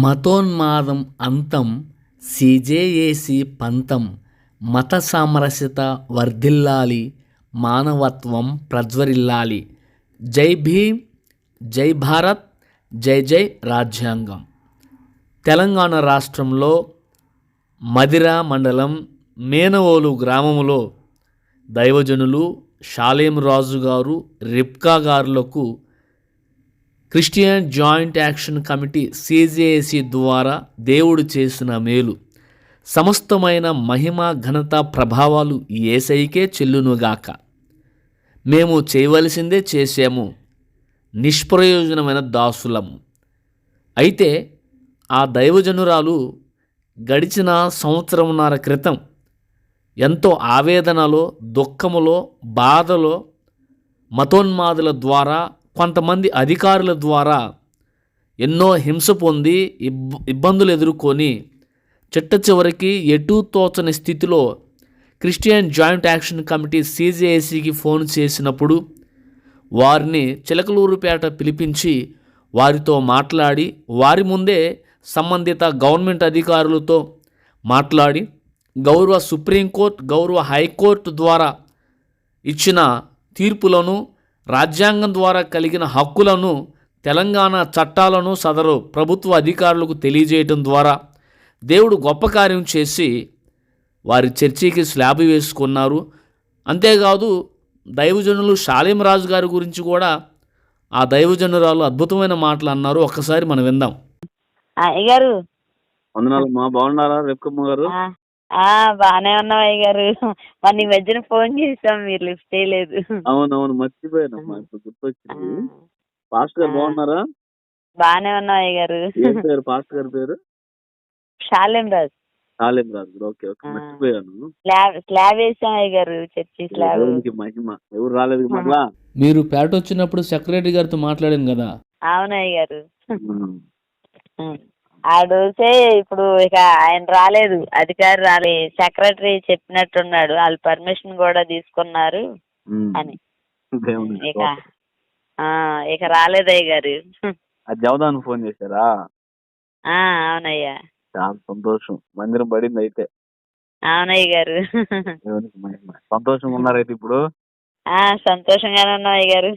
మతోన్మాదం అంతం సిజేఏసి పంతం మత సామరస్యత వర్ధిల్లాలి మానవత్వం ప్రజ్వరిల్లాలి. జై భీమ్ జై భారత్ జై జై రాజ్యాంగం. తెలంగాణ రాష్ట్రంలో మదిర మండలం మేనవోలు గ్రామములో దైవజనులు షాలేం రాజు గారు రిప్కా గారులకు Christian joint action committee CJAC ద్వారా దేవుడు చేసిన మేలు. సమస్తమైన మహిమ ఘనత ప్రభావాలు ఏసైకే చెల్లునుగాక. మేము చేయవలసిందే చేసాము నిష్ప్రయోజనమైన దాసులము. అయితే ఆ దైవజనురాలు గడిచిన సంవత్సరంన్నర క్రితం ఎంతో ఆవేదనలో దుఃఖములో బాధలో మతోన్మాదుల ద్వారా కొంతమంది అధికారుల ద్వారా ఎన్నో హింస పొంది ఇబ్బ ఇబ్బందులు ఎదుర్కొని చిట్ట చివరికి ఎటూ తోచని స్థితిలో క్రిస్టియన్ జాయింట్ యాక్షన్ కమిటీ సీజేఏసీకి ఫోన్ చేసినప్పుడు వారిని చిలకలూరుపేట పిలిపించి వారితో మాట్లాడి వారి ముందే సంబంధిత గవర్నమెంట్ అధికారులతో మాట్లాడి గౌరవ సుప్రీంకోర్టు గౌరవ హైకోర్టు ద్వారా ఇచ్చిన తీర్పులను రాజ్యాంగం ద్వారా కలిగిన హక్కులను తెలంగాణ చట్టాలను సదరు ప్రభుత్వ అధికారులకు తెలియజేయటం ద్వారా దేవుడు గొప్ప కార్యం చేసి వారి చర్చికి స్లాబ్ వేసుకున్నారు. అంతేకాదు దైవజనులు షాలేం రాజు గారి గురించి కూడా ఆ దైవజనురాలు అద్భుతమైన మాటలు అన్నారు. ఒక్కసారి మనం విందాం. అయ్యగారు. వందనాలమ్మా బాగున్నారా? రేపుకమ్మ గారు? బాగానే ఉన్నాం అయ్యగారు. మొన్న ఈ మధ్యన ఫోన్ చేసాం మీరు లిఫ్ట్ చేయలేదు. అవునవును మర్చిపోయానమ్మా ఇప్పుడు గుర్తొచ్చింది. పాస్ట్ గారు. బాగున్నారా? బాగానే ఉన్నాం అయ్యగారు. ఏం పేరు? పాస్ట్ గారి పేరు? షాలేం రాజు. కాలేం రాజు గారు ఓకే ఓకే. మర్చిపోయాను. స్లాబ్ స్లాబ్ వేసాం అయ్యగారు చర్చి స్లాబ్. మహిమ. ఎవరు రాలేదు మళ్ళా మీరు పేట వచ్చినప్పుడు సెక్రటరీ గారితో మాట్లాడాను కదా. అవును అయ్యగారు. డోసే ఇప్పుడు ఇక ఆయన రాలేదు అధికారి రాలే సెక్రటరీ చెప్పినట్టున్నాడు వాళ్ళు పర్మిషన్ కూడా తీసుకున్నారు. అని. ఇక ఆ, ఇక రాలేదు అయ్యగారు ఆ జవదాన్ ఫోన్ చేశారా? ఆ, అవునయ్యా. చాలా సంతోషం. మందిరం పడింది అయితే. అవునయ్య గారు. సంతోషంగా ఉన్నారైతే ఇప్పుడు? ఆ సంతోషంగానే ఉన్నాం అయ్య గారు.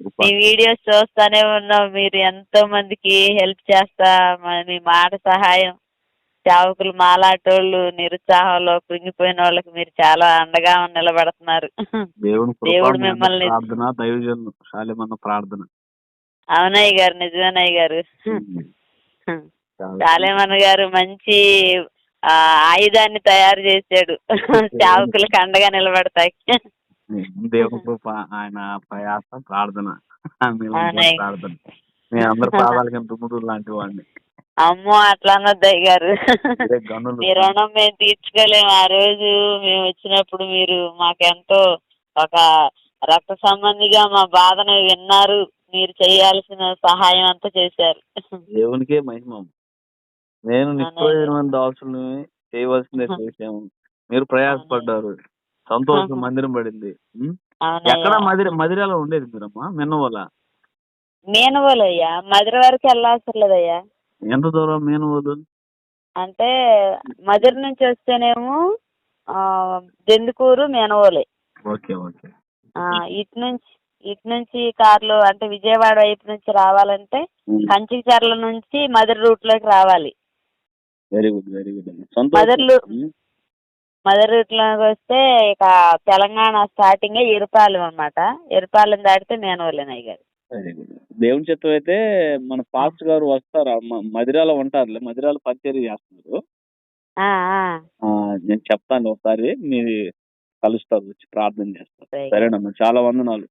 మీ వీడియోస్ చూస్తానే ఉన్నాం మీరు ఎంతో మందికి హెల్ప్ చేస్తా మ- మాట సహాయం. సేవకులు మాలాటోళ్ళు నిరుత్సాహంలో కృంగిపోయిన వాళ్ళకి మీరు చాలా అండగా నిలబడుతున్నారు. దేవుడు మిమ్మల్ని- ప్రార్థన అవునయ్య గారు నిజమేనయ్య గారు. ఉమ్. చాలా చాలేమన్న గారు మంచి ఆయుధాన్ని తయారు చేశాడు. సేవకులకు అండగా నిలబడతాయి. కృప ఆయన ప్రయాస ప్రార్థన. ప్రార్థన. నేను అందరి పాదాలకి తుమ్ముడు లాంటి వాడిని. అమ్మో అట్లా అన్నది అయ్య గారు ఇదే గనులు. మీ రుణం మేము తీర్చుకోలేము. ఆ రోజు మేము వచ్చినప్పుడు మీరు మాకెంతో ఒక రక్త సంబంధిగా మా బాధను విన్నారు. మీరు చేయాల్సిన సహాయం అంతా చేశారు. దేవునికే మహిమ. నేను నిత్యమైన దాసుల్ని చేయవలసిందే చేసాము మీరు ప్రయాసపడ్డారు. సంతోషం మందిరం పడింది? ఎక్కడ మదిర మదిరాలో ఉండేది మీరమ్మా? మెన్నవల మేనవోలయ్యా. మధుర వరకు వెళ్ళవసరం లేదయ్యా ఎంత దూరం మేనవోలు? అంటే మధుర నుంచి వస్తేనేమో దెందుకూరు మేనవోలే. Okay okay. ఇటు నుంచి ఇటు నుంచి కార్లు అంటే విజయవాడ వైపు నుంచి రావాలంటే కంచిచర్ల నుంచి మధుర రూట్లోకి రావాలి. వెరీ గుడ్ వెరీ గుడ్ ఉం? మదర్ రూట్లోకి వస్తే ఇక తెలంగాణ స్టార్టింగ్ ఇరుపాలెం అన్నమాట. ఇరుపాలెం దాటితే మేనవోలేనయ్య గారు. వెరీ గుడ్ దేవుని చిత్తం అయితే మన పాస్ట్ గారు వస్తారు మదిరాలో ఉంటారులే మదిరాలో పరిచయం చేస్తున్నారు. ఆ, ఆ. ఆ, నేను చెప్తాను ఒకసారి మీరు కలుస్తారు వచ్చి ప్రార్థన చేస్తారు. సరే. సరేనమ్మా చాలా వందనాలు.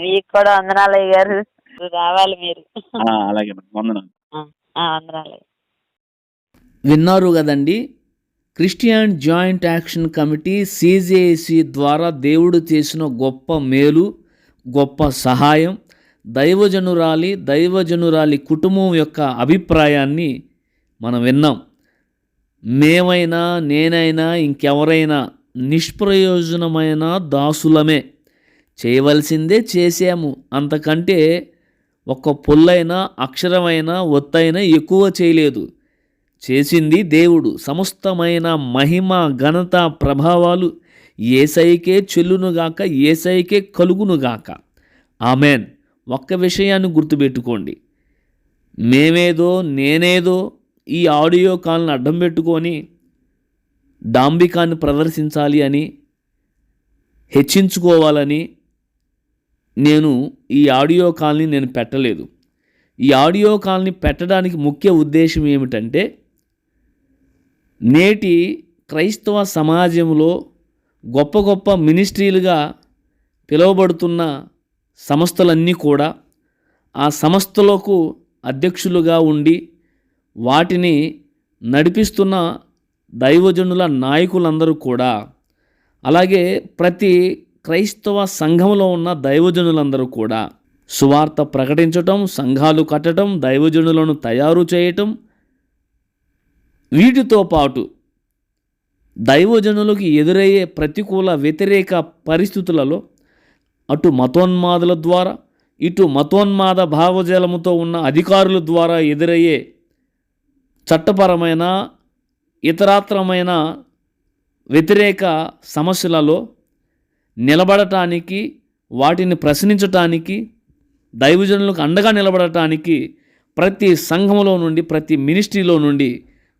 మీకు కూడా వందనాలు గారు. రావాలి మీరు. ఆ, అలాగే వందనాలు. ఆ, ఆ, వందనాలు విన్నారు కదండి Christian joint action committee CJC ద్వారా దేవుడు చేసిన గొప్ప మేలు గొప్ప సహాయం దైవజనురాలి దైవజనురాలి కుటుంబం యొక్క అభిప్రాయాన్ని మనం విన్నాం. మేమైనా నేనైనా ఇంకెవరైనా నిష్ప్రయోజనమైన దాసులమే. చేయవలసిందే చేసాము అంతకంటే ఒక్క పొల్లైనా అక్షరమైనా ఒత్తైనా ఎక్కువ చేయలేదు. చేసింది దేవుడు. సమస్తమైన మహిమ ఘనత ప్రభావాలు ఏసైకే చెల్లునుగాక ఏసైకే కలుగునుగాక. ఆమెన్. ఒక్క విషయాన్ని గుర్తుపెట్టుకోండి. మేమేదో నేనేదో ఈ ఆడియో కాల్ని అడ్డం పెట్టుకొని డాంబికాన్ని ప్రదర్శించాలి అని హెచ్చించుకోవాలని నేను ఈ ఆడియో కాల్ని నేను పెట్టలేదు. ఈ ఆడియో కాల్ని పెట్టడానికి ముఖ్య ఉద్దేశం ఏమిటంటే నేటి క్రైస్తవ సమాజంలో గొప్ప గొప్ప మినిస్ట్రీలుగా పిలువబడుతున్న సంస్థలన్నీ కూడా ఆ సంస్థలకు అధ్యక్షులుగా ఉండి వాటిని నడిపిస్తున్న దైవజనుల నాయకులందరూ కూడా అలాగే ప్రతి క్రైస్తవ సంఘంలో ఉన్న దైవజనులందరూ కూడా సువార్త ప్రకటించటం సంఘాలు కట్టడం దైవజనులను తయారు చేయటం వీటితో పాటు దైవజనులకు ఎదురయ్యే ప్రతికూల వ్యతిరేక పరిస్థితులలో అటు మతోన్మాదుల ద్వారా ఇటు మతోన్మాద భావజాలముతో ఉన్న అధికారుల ద్వారా ఎదురయ్యే చట్టపరమైన ఇతరాత్రమైన వ్యతిరేక సమస్యలలో నిలబడటానికి వాటిని ప్రశ్నించటానికి దైవజనులకు అండగా నిలబడటానికి ప్రతి సంఘంలో నుండి ప్రతి మినిస్ట్రీలో నుండి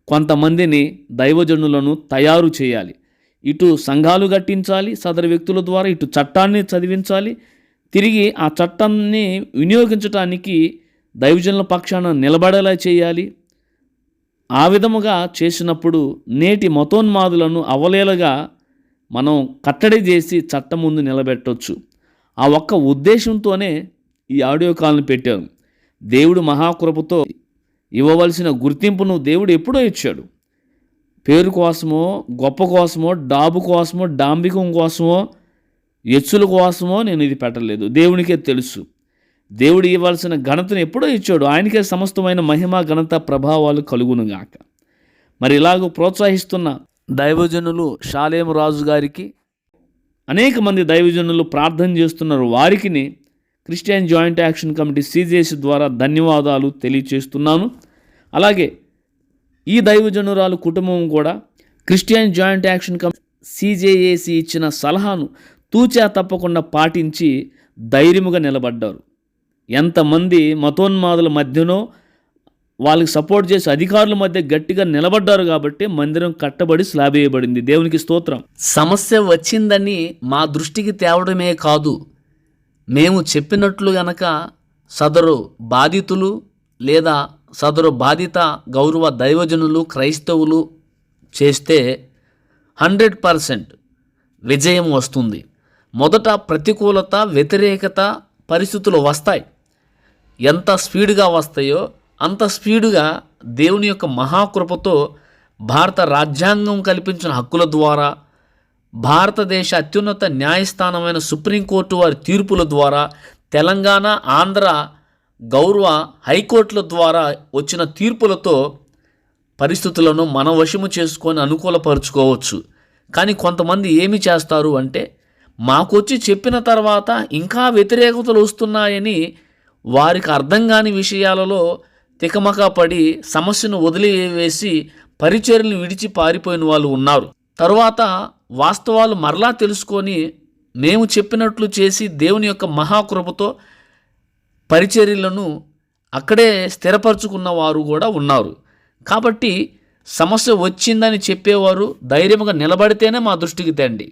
కొంతమందిని దైవజనులను తయారు చేయాలి. ఇటు సంఘాలు కట్టించాలి సదరు వ్యక్తుల ద్వారా ఇటు చట్టాన్ని చదివించాలి. తిరిగి ఆ చట్టాన్ని వినియోగించటానికి దైవజనుల పక్షాన నిలబడేలా చేయాలి. ఆ విధముగా చేసినప్పుడు నేటి మతోన్మాదులను అవలేలగా మనం కట్టడి చేసి చట్టం ముందు నిలబెట్టవచ్చు ఆ ఒక్క ఉద్దేశంతోనే ఈ ఆడియో కాల్ని పెట్టాను. దేవుడు మహాకృపతో ఇవ్వవలసిన గుర్తింపును దేవుడు ఎప్పుడో ఇచ్చాడు. పేరు కోసమో గొప్ప కోసమో డాబు కోసమో డాంబికం కోసమో ఎచ్చుల కోసమో నేను ఇది పెట్టలేదు. దేవునికే తెలుసు. దేవుడు ఇవ్వాల్సిన ఘనతను ఎప్పుడో ఇచ్చాడు. ఆయనకే సమస్తమైన మహిమ ఘనత ప్రభావాలు కలుగునుగాక. మరి ఇలాగ ప్రోత్సహిస్తున్న దైవజనులు షాలేం రాజు గారికి అనేక మంది దైవజనులు ప్రార్థన చేస్తున్నారు. వారికిని Christian joint action committee CJC ద్వారా ధన్యవాదాలు తెలియచేస్తున్నాను. అలాగే ఈ దైవజనురాలు కుటుంబం కూడా Christian joint action committee CJAC ఇచ్చిన సలహాను తూచా తప్పకుండా పాటించి ధైర్యముగా నిలబడ్డారు. ఎంతమంది మతోన్మాదుల మధ్యనో వాళ్ళకి సపోర్ట్ చేసే అధికారుల మధ్య గట్టిగా నిలబడ్డారు కాబట్టి మందిరం కట్టబడి స్లాబ్ వేయబడింది. దేవునికి స్తోత్రం. సమస్య వచ్చిందని మా దృష్టికి తేవడమే కాదు. మేము చెప్పినట్లు గనక సదరు బాధితులు లేదా సదరు బాధిత గౌరవ దైవజనులు క్రైస్తవులు చేస్తే హండ్రెడ్ పర్సెంట్ విజయం వస్తుంది. మొదట ప్రతికూలత వ్యతిరేకత పరిస్థితులు వస్తాయి. ఎంత స్పీడ్గా వస్తాయో అంత స్పీడుగా దేవుని యొక్క మహాకృపతో భారత రాజ్యాంగం కల్పించిన హక్కుల ద్వారా భారతదేశ అత్యున్నత న్యాయస్థానమైన సుప్రీంకోర్టు వారి తీర్పుల ద్వారా తెలంగాణ ఆంధ్ర గౌరవ హైకోర్టుల ద్వారా వచ్చిన తీర్పులతో పరిస్థితులను మన వశము చేసుకొని అనుకూలపరుచుకోవచ్చు. కానీ కొంతమంది ఏమి చేస్తారు అంటే మాకొచ్చి చెప్పిన తర్వాత ఇంకా వ్యతిరేకతలు వస్తున్నాయని వారికి అర్థం కాని విషయాలలో తికమక పడి సమస్యను వదిలివేసి పరిచర్లు విడిచి పారిపోయిన వాళ్ళు ఉన్నారు. తరువాత వాస్తవాలు మరలా తెలుసుకొని మేము చెప్పినట్లు చేసి దేవుని యొక్క మహాకృపతో పరిచర్యలను అక్కడే స్థిరపరచుకున్న వారు కూడా ఉన్నారు. కాబట్టి సమస్య వచ్చిందని చెప్పేవారు ధైర్యంగా నిలబడితేనే మా దృష్టికి తండి.